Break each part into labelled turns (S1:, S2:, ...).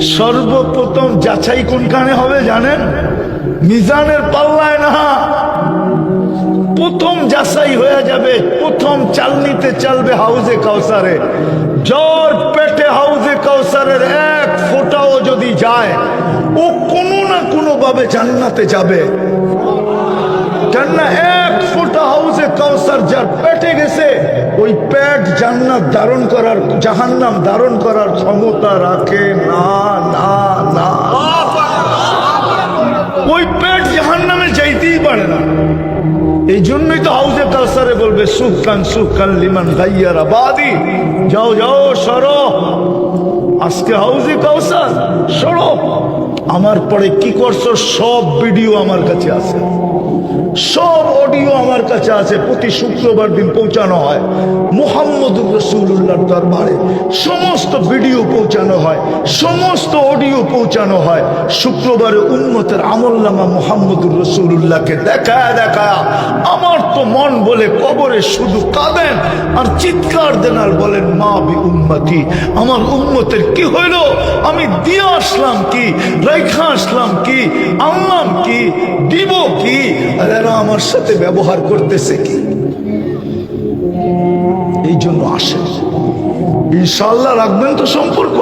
S1: সর্বপ্রথম যাচাই কোনখানে হবে জানেন? মিজানের পাল্লায় না। প্রথম যাচাই হয়ে যাবে, প্রথম চালনিতে চালবে হাউজে কাউসারে। জ্বর পেটে হাউজে কাউসারের এক ফোঁটাও যদি যায়, ও কোনো না কোনো ভাবে জান্নাতে যাবে। কেননা এক ফোঁটা হাউসে কাউসার যার পেটে গেছে, ওই পেট জান্নাত ধারণ করার, জাহান্নাম ধারণ করার ক্ষমতা রাখে। না না না। ওই পেট জাহান্নামে যাইতেই পারে না। এই জন্যই তো হাউসে কাউসারে বলবে সুখান সুখান লিমান গাইয়ারা বাদি যাও যাও, সরো। আজকে হাউসে কাউসার, সরো। আমার পরে কি করছ? সব ভিডিও আমার কাছে আছে। সব অডিও আমার কাছে আছে, প্রতি শুক্রবার দিন পৌঁছানো হয়। মোহাম্মদুর রসুল্লাহর দরবারে সমস্ত ভিডিও পৌঁছানো হয়, সমস্ত অডিও পৌঁছানো হয়। শুক্রবারে উন্মতের আমল্লামা মোহাম্মদুর রসুল্লাহকে দেখা দেখা আমার তো মন বলে কবরে শুধু কাঁদেন আর চিৎকার দেন আর বলেন, মা বি উন্মতি আমার উন্মতের কি হইল? আমি দিয়ে আসলাম কি? রেখা আসলাম কি? আনলাম কি? দিব কি? এরা আমার সাথে ব্যবহার করতেছে কি? এই জন্য আসে ইনশাল্লাহ রাখবেন তো সম্পর্ক।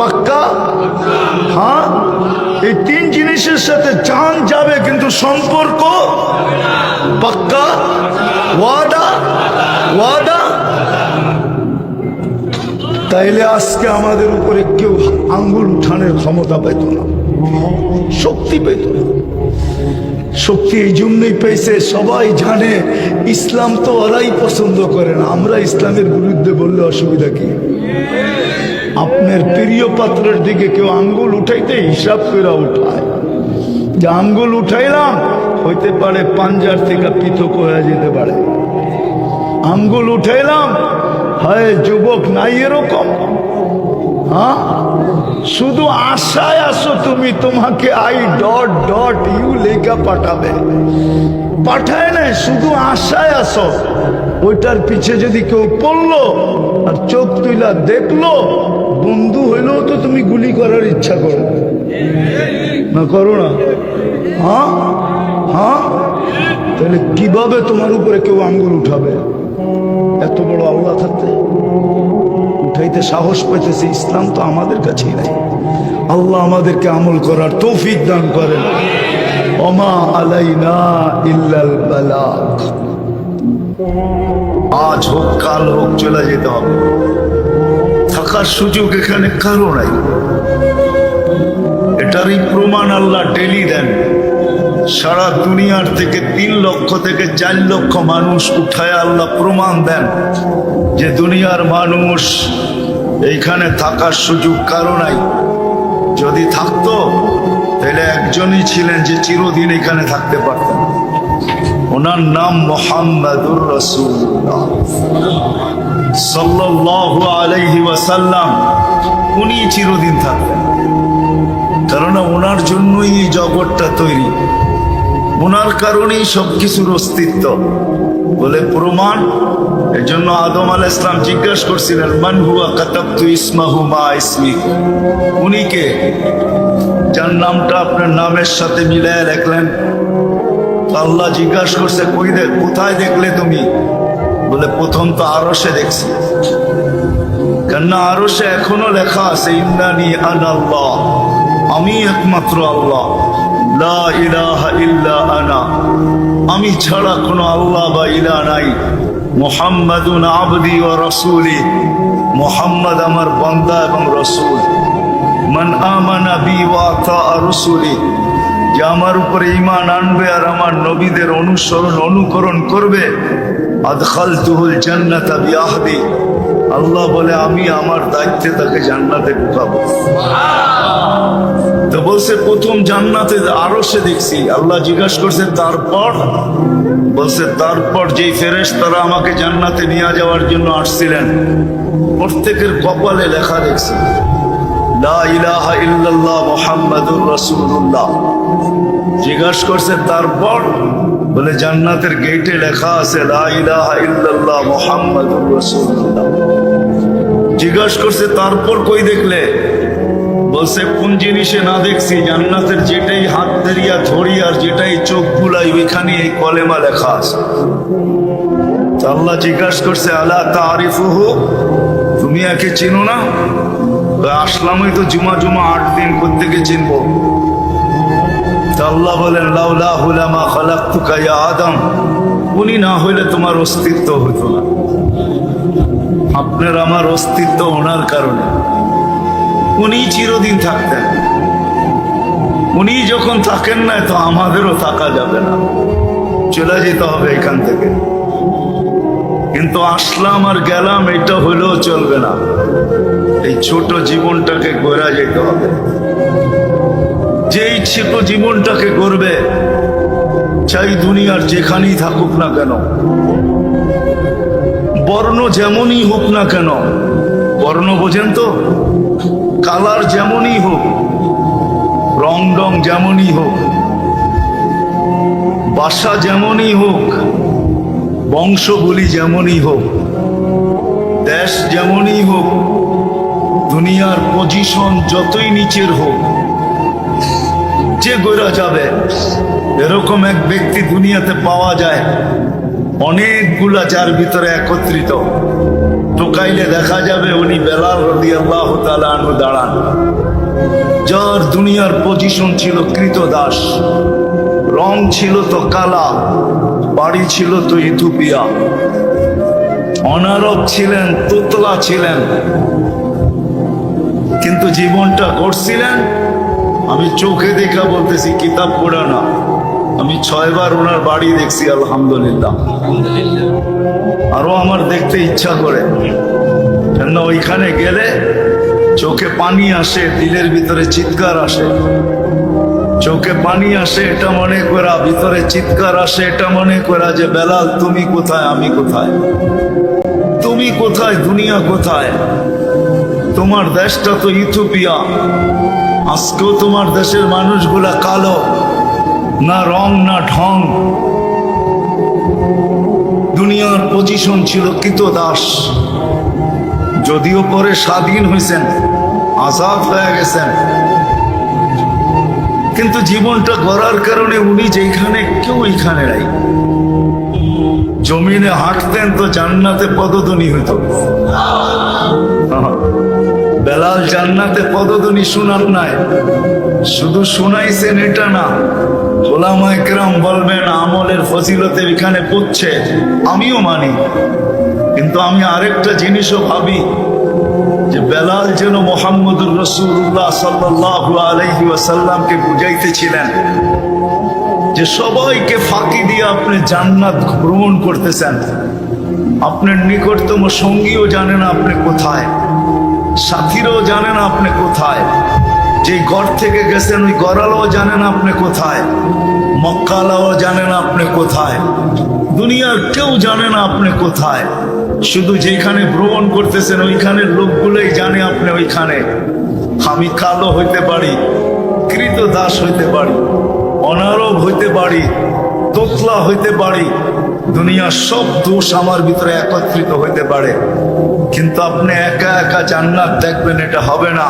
S1: পাক্কা? হ্যাঁ? এই তিন জিনিসের সাথে চান যাবে, কিন্তু সম্পর্ক? পাক্কা? ওয়াদা? ওয়াদা? তাইলে আজকে আমাদের উপরে কেউ আঙ্গুল উঠানের ক্ষমতা পেত না। শক্তি পেত না। শক্তি এই জন্যই পেয়েছে, সবাই জানে ইসলাম তো ওরাই পছন্দ করে না। আমরা ইসলামের বিরুদ্ধে বললে অসুবিধা কি? আপনার প্রিয় পাত্রের দিকে কেউ আঙ্গুল উঠাইতে হিসাব করে উঠায়। যে আঙ্গুল উঠাইলাম, হইতে পারে পাঞ্জার থেকে পৃথক হয়ে যেতে পারে। আঙ্গুল উঠাইলাম, হয়, যুবক নাই এরকম। হ্যাঁ? শুধু আশায় আসো তুমি, তোমাকে আই ডট ডট ইউ লেখা পাঠাবে। পাঠায় নাই, শুধু আশায় আসো ওইটার পিছে যদি কেউ পড়ল আর চোখ তুইলা দেখল, বন্ধু হইলেও তো তুমি গুলি করার ইচ্ছা করো। না করো না। হ্যাঁ? হ্যাঁ? তাহলে কীভাবে তোমার উপরে কেউ আঙ্গুল উঠাবে? এত বড় আল্লাহ থাকতে। উঠাইতে সাহস পেতেছে ইসলাম তো আমাদের কাছেই নাই। আল্লাহ আমাদেরকে আমল করার তৌফিক দান করেন। অমা আলাইনা ইল্লাল বালাগ আজ হোক, কাল হোক, চলে যেতে হবে। থাকার সুযোগ এখানে কারও নাই। এটারই প্রমাণ আল্লাহ ডেলি দেন। সারা দুনিয়ার থেকে তিন লক্ষ থেকে চার লক্ষ মানুষ উঠায় আল্লাহ প্রমাণ দেন যে দুনিয়ার মানুষ এইখানে থাকার সুযোগ কারও নাই। যদি থাকতো, তাহলে একজনই ছিলেন যে চিরদিন এখানে থাকতে পারতেন। ওনার নাম মোহাম্মদুর রসুল্লাহ সাল্লাল্লাহু আলাইহি ওয়াসাল্লাম, উনি চিরদিন থাকতেন। কেননা ওনার জন্যই এই জগৎটা তৈরি। ওনার কারণেই সবকিছুর অস্তিত্ব। বলে প্রমাণ এই জন্য আদম আল ইসলাম জিজ্ঞাসা করছিলেন, মান হুয়া কাতাবতু ইসমাহু মা ইসমি? উনি কে? যার নামটা আপনার নামের সাথে মিলায় রাখলেন। আল্লাহ জিজ্ঞাসা করছে, কই দেখ কোথায় দেখলে তুমি? বলে, প্রথম তো আরসে দেখছি। কেননা আরসে এখনও লেখা আছে ইন্দানি আন আল্লাহ, আমি একমাত্র আল্লাহ। লা ইলাহা ইল্লা আনা। আমি ছাড়া কোনো আল্লাহ বা ইলা নাই। মোহাম্মদুন আবদি ও রসুলি। মোহাম্মদ আমার বান্দা এবং রসুল। মান আমানা বি ওয়াতা রসুলি। যে আমার উপরে ইমান আনবে আর আমার নবীদের অনুসরণ, অনুকরণ করবে। আদখাল তুহুল জান্নাতা বিয়াহদি আল্লাহ বলে, আমি আমার দায়িত্বে তাকে জান্নাতে ঢুকাবো। তো বলছে, প্রথম জান্নাতে আরও সে দেখছি। আল্লাহ জিজ্ঞাসা করছে, তারপর? বলছে, তারপর যেই ফেরেশ তারা আমাকে জান্নাতে নিয়ে যাওয়ার জন্য আসছিলেন, প্রত্যেকের কপালে লেখা দেখছি জিজ্ঞাসা করছে, তারপর? বলে জান্নাতের গেটে লেখা আছে রাসূলুল্লাহ। জিজ্ঞাসা করছে, তারপর কই দেখলে? বলছে, কোন জিনিসে না দেখছি, জান্নাতের যেটাই হাত ধরিয়া ধরি আর যেটাই চোখ বুলাই, ওইখানে এই কলেমা লেখা আছে। আল্লাহ জিজ্ঞাসা করছে আল্লাহ তারিফুহু? তুমি একে চিনো না? আসলামই তো জুমা জুমা আট দিন কোথেকে চিনবো। আল্লাহ বলেন, লাউলা হুলামা খালাক্তুকা ইয়া আদম। উনি না হইলে তোমার অস্তিত্ব হতো না। আপনার আমার অস্তিত্ব ওনার কারণে। উনি চিরদিন থাকতেন। উনি যখন থাকেন না, তো আমাদেরও থাকা যাবে না। চলে যেতে হবে এখান থেকে। কিন্তু আসলাম আর গেলাম, এটা হলেও চলবে না। এই ছোট জীবনটাকে গড়া যেতে হবে। যেই ছোট জীবনটাকে করবে, চাই দুনিয়ার যেখানেই থাকুক না কেন। বর্ণ যেমনই হোক না কেন, বর্ণ বোঝেন তো? কালার যেমনই হোক, রং ডং যেমনই হোক বাসা যেমনই হোক বংশগুলি যেমনই হোক, দেশ যেমনই হোক, দুনিয়ার পজিশন যতই নিচের হোক যে গোরা যাবে। এরকম এক ব্যক্তি দুনিয়াতে পাওয়া যায়। অনেকগুলা যার ভিতরে একত্রিত। টোকাইলে দেখা যাবে উনি বেলাল রদি আল্লাহ দাঁড়ান। যার দুনিয়ার পজিশন ছিল কৃত দাস রং ছিল তো কালা, বাড়ি ছিল তো ইথুপিয়া অনারব ছিলেন, তোতলা ছিলেন। কিন্তু জীবনটা করছিলেন আমি চোখে দেখা বলতেছি, কিতাব পড়া না। আমি ছয়বার ওনার বাড়ি দেখছি, আলহামদুলিল্লাহ। আরও আমার দেখতে ইচ্ছা করে। কেন ওইখানে গেলে চোখে পানি আসে, দিলের ভিতরে চিৎকার আসে। চোখে পানি আসে, এটা মনে করা, ভিতরে চিৎকার আসে, এটা মনে করা যে, বেলাল, তুমি কোথায়, আমি কোথায়? তুমি কোথায়, দুনিয়া কোথায়? তোমার দেশটা তো ইথোপিয়া আজকেও তোমার দেশের মানুষগুলা কালো, না রং, না ঢং। দুনিয়ার পজিশন ছিল কৃত দাস যদিও পরে স্বাধীন হয়েছেন আজাদ হয়ে গেছেন। কিন্তু জীবনটা গড়ার কারণে উনি যেখানে কেউ এখানে নাই। জমিনে হাঁটতেন তো জান্নাতে পদধ্বনি হইত। বেলাল জান্নাতে পদধ্বনি শোনার নাই। শুধু শোনাইছেন এটা না। ওলামাইকরাম বলবেন, আমলের ফজিলতে এখানে পড়ছে আমিও মানি। কিন্তু আমি আরেকটা জিনিসও ভাবি, যে বেলাল যেন মোহাম্মদুর রসুল্লাহ সাল্লাহ আলহি ওয়াসাল্লামকে বুঝাইতেছিলেন, যে সবাইকে ফাঁকি দিয়ে আপনি জান্নাত ভ্রমণ করতেছেন। আপনার নিকটতম সঙ্গীও জানেন আপনি কোথায়। সাথীরাও জানেন আপনি কোথায়। যে ঘর থেকে গেছেন, ওই গড়ালাও জানেন আপনি কোথায়। মক্কালাও জানেন আপনি কোথায়। দুনিয়ার কেউ জানে না আপনি কোথায়। শুধু যেখানে ভ্রমণ করতেছেন, ওইখানের লোকগুলোই জানে আপনি ওইখানে। আমি কালো হইতে পারি, কৃত দাস হইতে পারি, অনারব হইতে পারি, তোতলা হইতে পারি। দুনিয়ার সব দোষ আমার ভিতরে একত্রিত হইতে পারে। কিন্তু আপনি একা একা জান্নাত দেখবেন, এটা হবে না।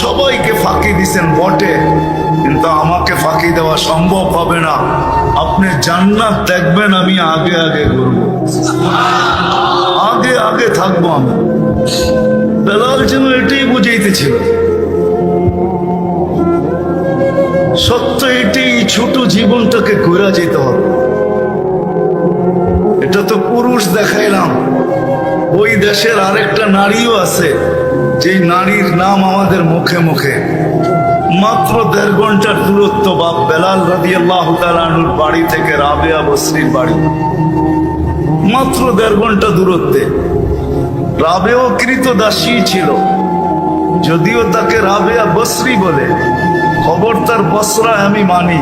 S1: সবাইকে ফাঁকি দিছেন বটে, কিন্তু আমাকে ফাঁকি দেওয়া সম্ভব হবে না। আপনি জান্নাত দেখবেন, আমি আগে আগে করব আগে আগে থাকব আমি। বেলাল যেন এটাই বুঝাইতেছিল সত্য এটাই, ছোট জীবনটাকে ঘোরা যেতে হবে। এটা তো পুরুষ দেখাইলাম। ওই দেশের আরেকটা নারীও আছে, যেই নারীর নাম আমাদের মুখে মুখে। মাত্র দেড় ঘণ্টার দূরত্ব বা বেলাল রাদি আল্লাহ তালুর বাড়ি থেকে রাবেয়া বসরির বাড়ি। মাত্র দেড় ঘণ্টা দূরত্বে। রাবেও কৃত দাসী ছিল, যদিও তাকে রাবেয়া বসরি বলে। খবর তার বসরায় আমি মানি,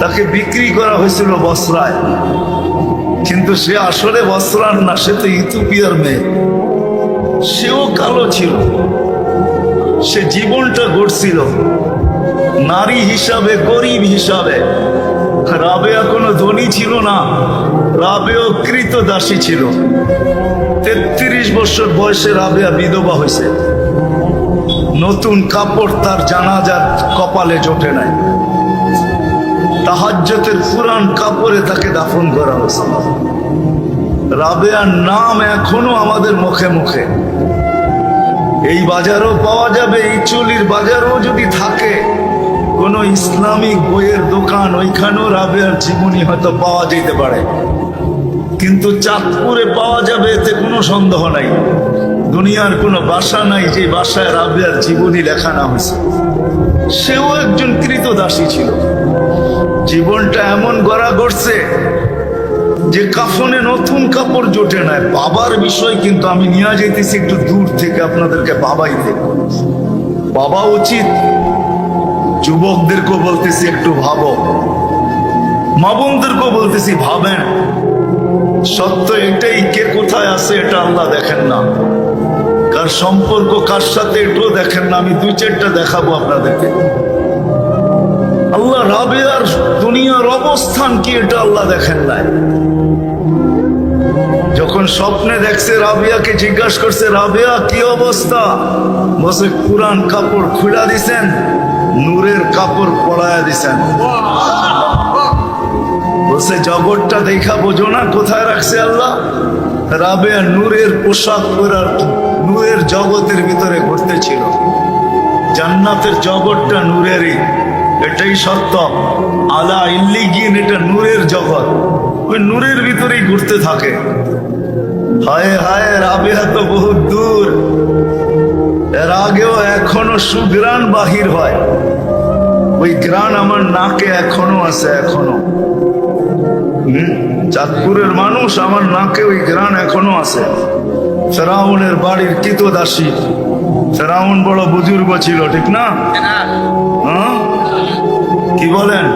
S1: তাকে বিক্রি করা হয়েছিল বসরায়। কিন্তু সে আসলে বস্ত্রার না, সে তো ইথুপিয়ার মেয়ে। সেও কালো ছিল। সে জীবনটা গড়ছিল। নারী হিসাবে, গরিব হিসাবে। রাবেয়া কোনো ধনী ছিল না। রাবেও কৃত দাসী ছিল। তেত্রিশ বছর বয়সে রাবেয়া বিধবা হয়েছে। নতুন কাপড় তার জানাজার কপালে জোটে নাই। তাহাজ্জতের পুরান কাপড়ে তাকে দাফন করা হয়েছে। রাবেয়ার নাম এখনও আমাদের মুখে মুখে। এই বাজারও পাওয়া যাবে, এই চুলির বাজারও যদি থাকে, কোন ইসলামিক বইয়ের দোকান ওইখানেও রাবেয়ার জীবনী হয়তো পাওয়া যেতে পারে। কিন্তু চাঁদপুরে পাওয়া যাবে, এতে কোনো সন্দেহ নাই। দুনিয়ার কোনো বাসা নাই যে বাসায় রাবেয়ার জীবনী লেখা না হয়েছে। সেও একজন কৃতদাসী ছিল। জীবনটা এমন গড়া করছে যে কাফনে নতুন কাপড় জোটে নাই বাবার বিষয় কিন্তু আমি নিয়ে যেতেছি একটু দূর থেকে আপনাদেরকে বাবাই দেখব বাবা উচিত, যুবকদেরকেও বলতেছি একটু ভাবো। মা বোনদেরকেও বলতেছি ভাবেন। সত্য এটাই, কে কোথায় আছে এটা আল্লাহ দেখেন না। কার সম্পর্ক কার সাথে এটাও দেখেন না, আমি দুই চারটা দেখাবো আপনাদেরকে। আল্লাহ রাবেয়ার দুনিয়ার অবস্থান কি এটা আল্লাহ দেখেন নাই। স্বপ্নে দেখছে রাবিয়াকে জিজ্ঞাসা করছে, রাবিয়া, কি অবস্থা? বসে কুরআন কাপড় খুলা দিছেন, নূরের কাপড় পরায়া দিছেন। বলছে, জগৎটা দেখা বোঝো না, কোথায় রাখছে আল্লাহ? রাবেয়া নূরের পোশাক পরার নূরের জগতের ভিতরে ঘুরতেছিল জান্নাতের জগৎটা নূরেরই, এটাই সত্য। আলা ইল্লিগিন, এটা নূরের জগৎ। ওই নূরের ভিতরেই ঘুরতে থাকে। হায় হায় রাবেয়া তো বহু দূর। এর আগেও এখনও সুগ্রাণ বাহির হয়। ওই গ্রান আমার নাকে এখনও আছে এখনও। চাঁদপুরের মানুষ আমার নাকে ওই গ্রান এখনও আছে। ফেরাউনের বাড়ির কিতদাসী ফেরাউন বড় বুজুর্গ ছিল ঠিক না? হ্যাঁ? কি বলেন?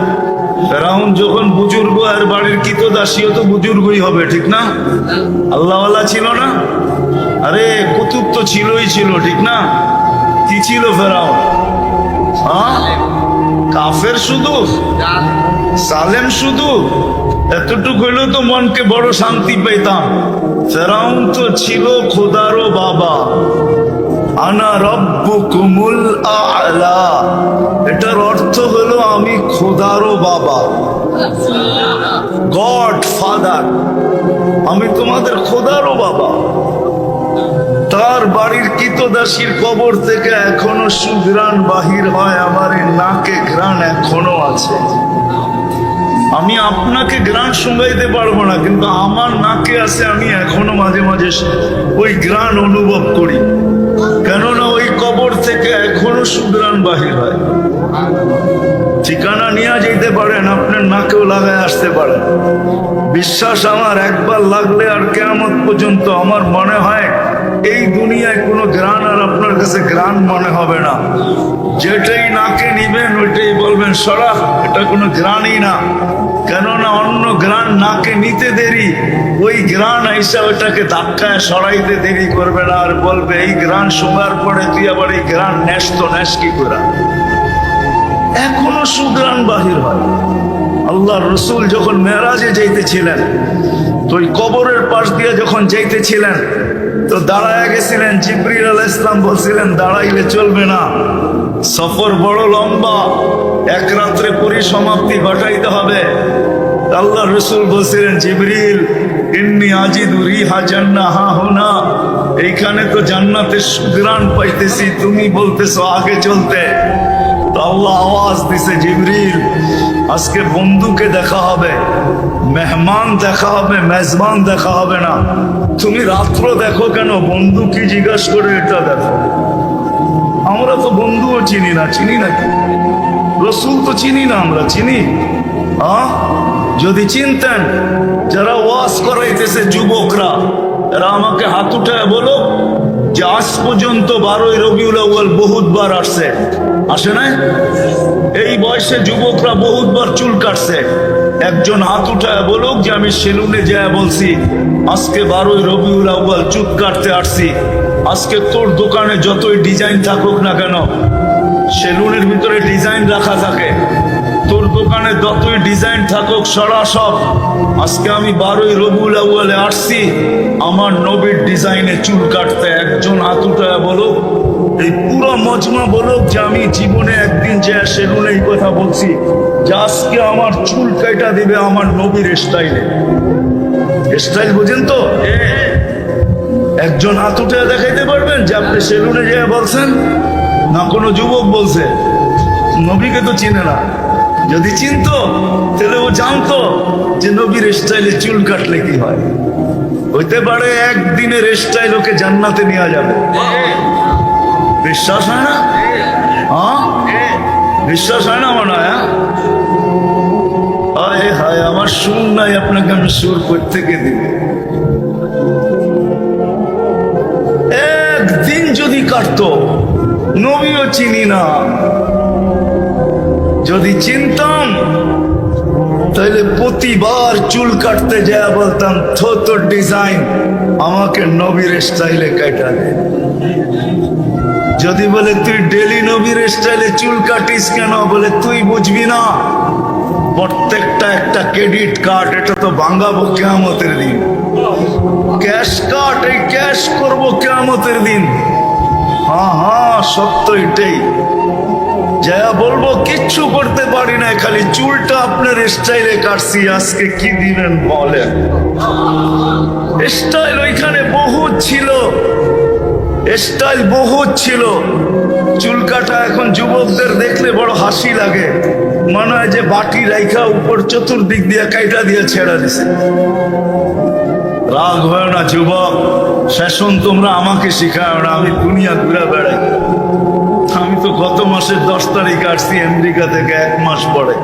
S1: ফেরাউন যখন বুজুর্গ আর বাড়ির কিতদাসীও তো বুজুর্গই হবে, ঠিক না? আল্লাহওয়ালা ছিল না? আরে, কুতুব তো ছিলই ছিল, ঠিক না? কি ছিল ফেরাউন? হ্যাঁ? কাফের শুধু সালেম শুধু এতটুকু হইলেও তো মনকে বড় শান্তি পেতাম ফেরাউন তো ছিল খোদারও বাবা। আনা রব্বুকুমুল আলা। এটার অর্থ হলো আমি খোদারও বাবা। God father. আমি তোমাদের খোদারও বাবা। তার বাড়ির কিতদাসীর কবর থেকে এখনও সুঘ্রাণ বাহির হয়, আমার নাকে ঘ্রাণ এখনও আছে। আমি আপনাকে গ্রাণ শুঙ্গাইতে পারব না, কিন্তু আমার নাকে আছে, আমি এখনও মাঝে মাঝে ওই গ্রাণ অনুভব করি। কেননা ওই কবর থেকে এখনও সুগ্রাণ বাহির হয়। ঠিকানা নিয়ে যেতে পারেন, আপনার নাকেও লাগায় আসতে পারেন। বিশ্বাস আমার একবার লাগলে আর কেমন পর্যন্ত আমার মনে হয় এই দুনিয়ায় কোনো গ্রান আর আপনার কাছে গ্রান মনে হবে না। যেটাই নাকে নিবেন, ওইটাই বলবেন, সরা, এটা কোনো গ্রানই না। কেননা অন্য গ্রান নাকে নিতে দেরি, ওই গ্রান এসে ওটাকে ধাক্কায় সরাইতে দেরি করবে না, আর বলবে, এই গ্রান শোনার পরে তুই আবার এই গ্রান ন্যাস তো ন্যাস কি করা? এখনও সুগ্রাণ বাহির হয় আল্লাহ রসুল যখন মেরাজে যাইতেছিলেন, তো ওই কবরের পাশ দিয়ে যখন যাইতেছিলেন তো দাঁড়ায় গেছিলেন জিবরিল আল ইসলাম বলছিলেন, দাঁড়াইলে চলবে না। সফর বড় লম্বা। এক রাত্রে পরিসমাপ্তি ঘটাইতে হবে। আল্লাহ রসুল বলছিলেন, জিবরিল, ইন্নি আজিদু রিহা জান্না হা হোনা। এইখানে তো জান্নাতের সুগ্রাণ পাইতেছি, তুমি বলতেছো আগে চলতে। তো আল্লাহ আওয়াজ দিছে, জিবরিল আজকে বন্ধুকে দেখা হবে, মেহমান দেখা হবে, মেজবান দেখা হবে না। তুমি রাত্র দেখো কেন? বন্ধু কি জিজ্ঞাসা করে এটা দেখো। আমরা তো বন্ধুও চিনি না, চিনি নাকি? রসুল তো চিনি না আমরা, চিনি? হ্যাঁ যদি চিনতেন, যারা ওয়াজ করাইতেছে যুবকরা, এরা আমাকে হাত উঠায় বলো যে আজ পর্যন্ত বারোই রবিউল আউ্য়াল বহুতবার আসছে। আসে না এই বয়সে যুবকরা বহুতবার চুল কাটছে। একজন হাত উঠায় বলুক যে আমি সেলুনে যায় বলছি, আজকে বারোই রবিউল আউ্য়াল চুল কাটতে আসছি। আজকে তোর দোকানে যতই ডিজাইন থাকুক না কেন, সেলুনের ভিতরে ডিজাইন রাখা থাকে। তোর দোকানে যতই ডিজাইন থাকুক সরা সব। আজকে আমি বারোই রবুল আউ্য়ালে আসছি, আমার নবীর ডিজাইনে চুল কাটতে। একজন আতুটা বলুক, এই পুরো মজমা বলুক যে আমি জীবনে একদিন যে সেগুলো এই কথা বলছি, যে আজকে আমার চুল কাটা দিবে আমার নবীর স্টাইলে স্টাইল বুঝেন তো? একজন উঠে দেখাইতে পারবেন যে আপনি সেলুনে যেয়ে বলছেন, না কোনো যুবক বলছে। নবীকে তো চিনে না। যদি চিনতো, তাহলে ও জানতো যে নবীর স্টাইলে চুল কাটলে কি হয়। হইতে পারে একদিনের স্টাইল ওকে জান্নাতে নেওয়া যাবে। বিশ্বাস হয় না? হ্যাঁ? বিশ্বাস হয় না মনে হয় হ্যাঁ? হায় হায়, আমার সুর নাই, আপনাকে আমি সুর থেকে দিবে একদিন যদি কাটতো, নবীও চিনি না। যদি চিনতাম তাহলে প্রতিবার চুল কাটতে যায় বলতাম, থো, তোর ডিজাইন আমাকে নবীর স্টাইলে কাটা যদি বলে, তুই ডেলি নবীর স্টাইলে চুল কাটিস কেন? বলে, তুই বুঝবি না, প্রত্যেকটা একটা ক্রেডিট কার্ড, এটা তো ভাঙ্গাবো কেয়ামতের দিন। ক্যাশ কার্ড, এই ক্যাশ করব কেয়ামতের দিন। হ্যাঁ হ্যাঁ সত্য এটাই। যা বলব কিচ্ছু করতে পারি না, খালি চুলটা আপনার স্টাইলে কাটছি, আজকে কি দিবেন বলেন? স্টাইল ওইখানে বহুত ছিল, স্টাইল বহুত ছিল। চুল কাটা এখন যুবকদের দেখলে বড় হাসি লাগে। মনে হয় যে বাটি রাইখা উপর চতুর্দিক দিয়ে কাইটা দিয়ে ছেড়া দিছে। রাগ হয় না যুবক ফ্যাশন তোমরা আমাকে শিখায় না, আমি দুনিয়া ঘুরে বেড়াই। গত মাসের দশ তারিখ আসছি আমেরিকা থেকে এক মাস পরে।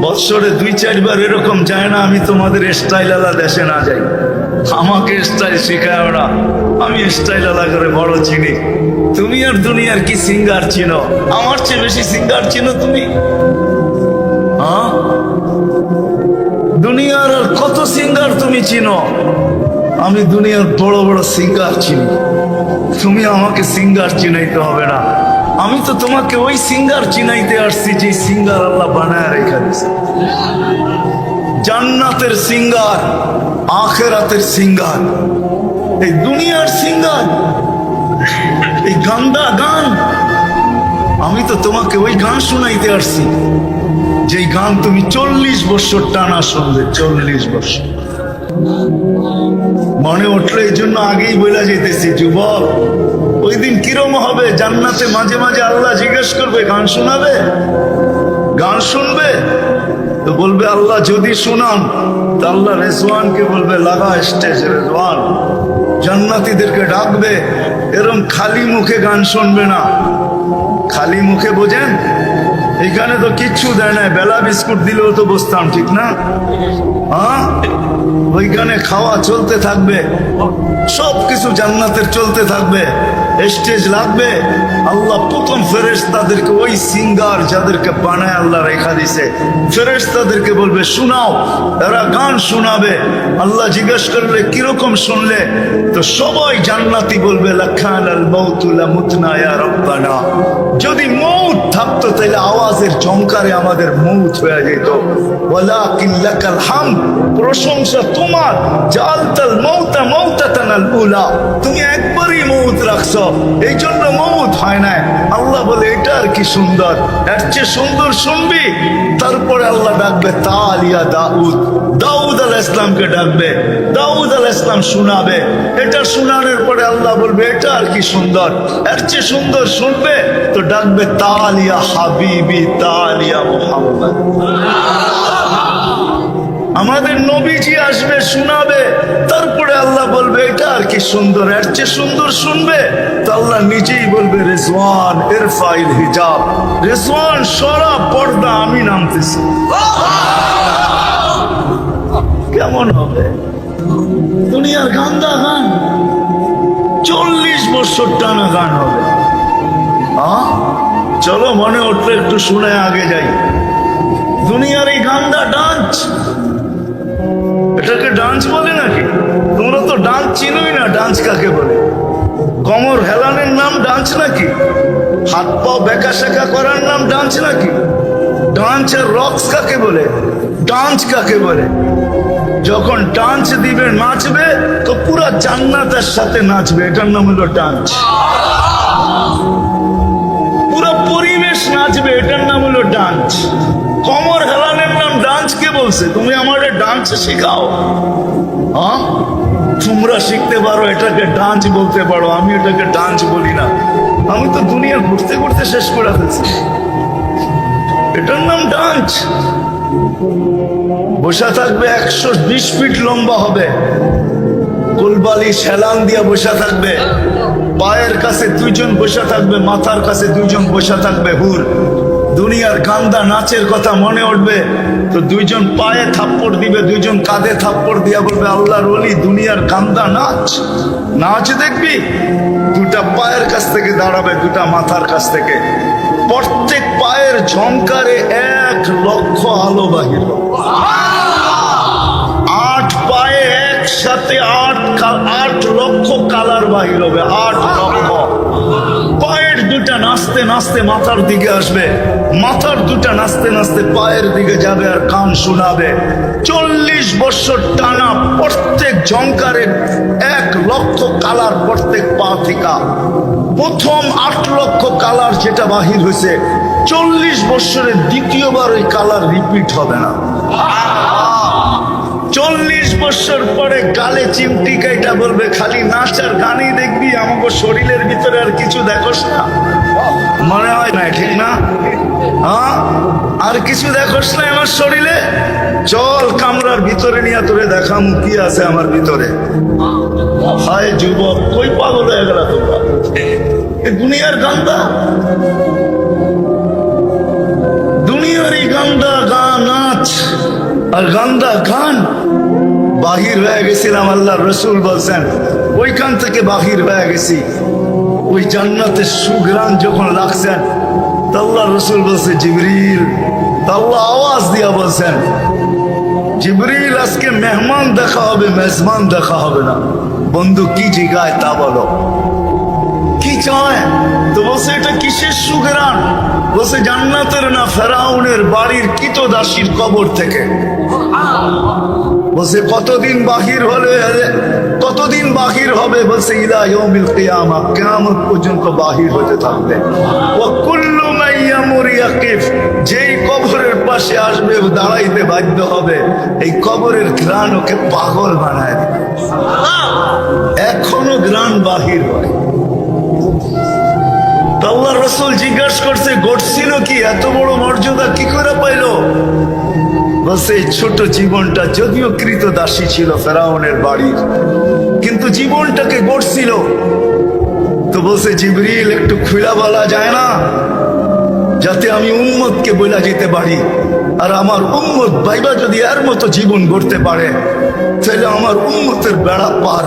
S1: বৎসরে দুই, চারবার এরকম যায় না, আমি তোমাদের স্টাইল আলা দেশে না যাই। আমাকে স্টাইল শেখায় ওরা। আমি স্টাইল আলা করে বড় চিনি। তুমি আর দুনিয়ার কি সিঙ্গার চিনো? আমার চেয়ে বেশি সিঙ্গার চিনো তুমি? হ্যাঁ? দুনিয়ার আর কত সিঙ্গার তুমি চিনো? আমি দুনিয়ার বড় বড় সিঙ্গার চিনি। তুমি আমাকে সিঙ্গার চিনাইতে হবে না। আমি তো তোমাকে ওই সিঙ্গার চিনাইতে আসছি যে সিঙ্গার আল্লাহ বানায় রেখে দিছে জান্নাতের সিঙ্গার আখেরাতের সিঙ্গার এই দুনিয়ার সিঙ্গার এই গান্দা গান। আমি তো তোমাকে ওই গান শোনাইতে আসছি, যেই গান তুমি চল্লিশ বছর টানা শুনবে চল্লিশ বছর। মনে উঠল, এই জন্য আগেই বলে যেতেছি যুবক। ওই দিন কিরম হবে? জান্নাতে মাঝে মাঝে আল্লাহ জিজ্ঞেস করবে, গান শোনাবে? গান শুনবে? তো বলবে, আল্লাহ যদি শুনান, তো আল্লাহ রেজওয়ানকে বলবে, লাগা স্টেজ রেজওয়ান। জান্নাতীদেরকে ডাকবে, এরম খালি মুখে গান শুনবে না। খালি মুখে বোঝেন এখানে তো কিচ্ছু দেয় না বেলা বিস্কুট দিলেও তো বসতাম, ঠিক না? হ্যাঁ? ওইখানে খাওয়া চলতে থাকবে। সব কিছু জান্নাতের চলতে থাকবে। স্টেজ লাগবে। আল্লাহ প্রথম ফেরেশ তাদেরকে ওই সিঙ্গার যাদেরকে বানায় আল্লাহ রেখা দিছে ফেরেশ তাদেরকে বলবে, শোনাও, এরা গান শোনাবে। আল্লাহ জিজ্ঞেস করলে, কীরকম শুনলে? তো সবাই জান্নাতি বলবে লাখান আল রব্বানা। যদি মৌত থাকতো তাহলে আওয়াজের চমকারে আমাদের মৌত হয়ে যেত ওয়ালা কিল্লাকাল হাম প্রশংসা তোমার। জালতাল মৌতা মৌতাতানাল উলা। তুমি একবারই মৌত রাখছো এই জন্য মৌত হয় না আল্লাহ বলে এটা আর কি সুন্দর? এর চেয়ে সুন্দর শুনবি? তারপরে আল্লাহ ডাকবে, তালিয়া দাউদ দাউদ আল ইসলামকে ডাকবে, দাউদ আল ইসলাম শোনাবে। এটা শোনানোর পরে আল্লাহ বলবে, এটা আর কি সুন্দর? এর চেয়ে সুন্দর শুনবে? তো ডাকবে, তালিয়া হাবিবি, তালিয়া মোহাম্মদ। আমাদের নবীজি আসবে, শোনাবে। তারপরে আল্লাহ বলবে, এটা আর কি সুন্দর? এর চেয়ে সুন্দর শুনবে? তো আল্লাহ নিজেই বলবে, রেজওয়ান এরফাইল হিজাব। রেজওয়ান সরা পর্দা আমি নামতেছি। কেমন হবে? দুনিয়ার গান্দা গান, চল্লিশ বছর টানা গান হবে। চলো মনে উঠলে একটু শুনে আগে যাই। দুনিয়ার এই গান্দা ডান্স, এটাকে ডান্স বলে নাকি? তোমরা তো ডান্স চিনোই না, ডান্স কাকে বলে? কমর হেলানের নাম ডান্স নাকি? হাত পা বেকা শেখা করার নাম ডান্স নাকি? ডান্স আর রক্স কাকে বলে? ডান্স কাকে বলে? যখন ডান্স দিবে, নাচবে, তো পুরা জান্নাতের সাথে নাচবে। এটার নাম হলো ডান্স। পুরো পরিবেশ নাচবে, এটার নাম হলো ডান্স। কমর হেলানের নাম ডান্স কে বলছে? তুমি আমাদের ডান্স শেখাও। হ্যাঁ তোমরা শিখতে পারো, এটাকে ডান্স বলতে পারো। আমি এটাকে ডান্স বলি না। আমি তো দুনিয়া ঘুরতে ঘুরতে শেষ করে ফেলছি। এটার নাম ডান্স। বসা থাকবে একশো বিশ ফিট লম্বা হবে। কুলবালি সেলাম দিয়ে বসা থাকবে। পায়ের কাছে দুইজন বসা থাকবে, মাথার কাছে দুইজন বসা থাকবে, হুর। দুনিয়ার গান্দা নাচের কথা মনে উঠবে। তো দুইজন পায়ে থাপ্পড় দিবে, দুইজন কাঁধে থাপ্পড় দিয়া বলবে, আল্লাহর ওলি, দুনিয়ার গান্দা নাচ। নাচ দেখবি? দুটা পায়ের কাছ থেকে দাঁড়াবে, দুটা মাথার কাছ থেকে। প্রত্যেক পায়ের ঝংকারে এক লক্ষ আলো বাহির আট পায়ে একসাথে আট আট লক্ষ কালার বাহির হবে, আট লক্ষ। পায়ের দুটা নাচতে নাচতে মাথার দিকে আসবে, মাথার দুটা নাচতে নাচতে পায়ের দিকে যাবে আর কান শোনাবে। চল্লিশ বছর টানা প্রত্যেক ঝংকারে এক লক্ষ কালার প্রত্যেক পা থেকে প্রথম আট লক্ষ কালার যেটা বাহির হয়েছে, চল্লিশ বছরের দ্বিতীয়বার ওই কালার রিপিট হবে না। চল্লিশ বছর পরে গালে চিমটি কাইটা বলবে, খালি নাচ আর গানই দেখবি, আমাকে শরীরের ভিতরে আর কিছু দেখোস না। মনে হয় না, ঠিক না? হ্যাঁ? আর কিছু দেখোস না আমার শরীরে? চল কামরার ভিতরে নিয়ে তোরে দেখাম কি আছে আমার ভিতরে। হায় যুবক, কই পাগল হয়ে গেল তোমরা? দুনিয়ার গান্দা? দুনিয়ার এই গান্দা গান, নাচ আর গান্দা গান। বাহির হয়ে গেছিলাম আল্লাহ রসুল বলছেন, ওইখান থেকে বাহির হয়ে গেছি। ওই জান্নাতের সুগ্রাম যখন লাগছেন তা আল্লাহ রসুল বলছে, জিবরিল। তা আল্লাহ আওয়াজ দিয়া বলছেন, জিবরিল, আজকে মেহমান দেখা হবে, মেজবান দেখা হবে না। বন্ধু, কি জিগায় তা বলো। কি চায়? তো বলছে, এটা কিসের সুগরান বলছে, জান্নাতের না ফেরাউনের বাড়ির কিত দাসীর কবর থেকে। বলছে, কতদিন বাহির হলে কতদিন বাহির হবে? বলছে, ইলা ইয়মিল কিয়ামা, কিয়ামত পর্যন্ত বাহির হতে থাকবে। ওয়া কুল্লু মান যেই কবরের পাশে আসবে, ও দাঁড়াইতে বাধ্য হবে। এই কবরের ঘ্রাণ ওকে পাগল বানায়। এখনও ঘ্রাণ বাহির হয়। আল্লাহ রসুল জিজ্ঞাসা করছে ঘটছিল কি? এত বড় মর্যাদা কি করে পাইলো? বলছে এই ছোট জীবনটা যদিও কৃত দাসী ছিল ফেরাউনের বাড়ির, কিন্তু জীবনটাকে গড়ছিল। তো বলছে, জিবরিল, একটু খুলা বলা যায় না, যাতে আমি উম্মতকে বলা যেতে পারি। আর আমার উম্মত বাইবা যদি এর মতো জীবন গড়তে পারে, তাহলে আমার উম্মতের বেড়া পার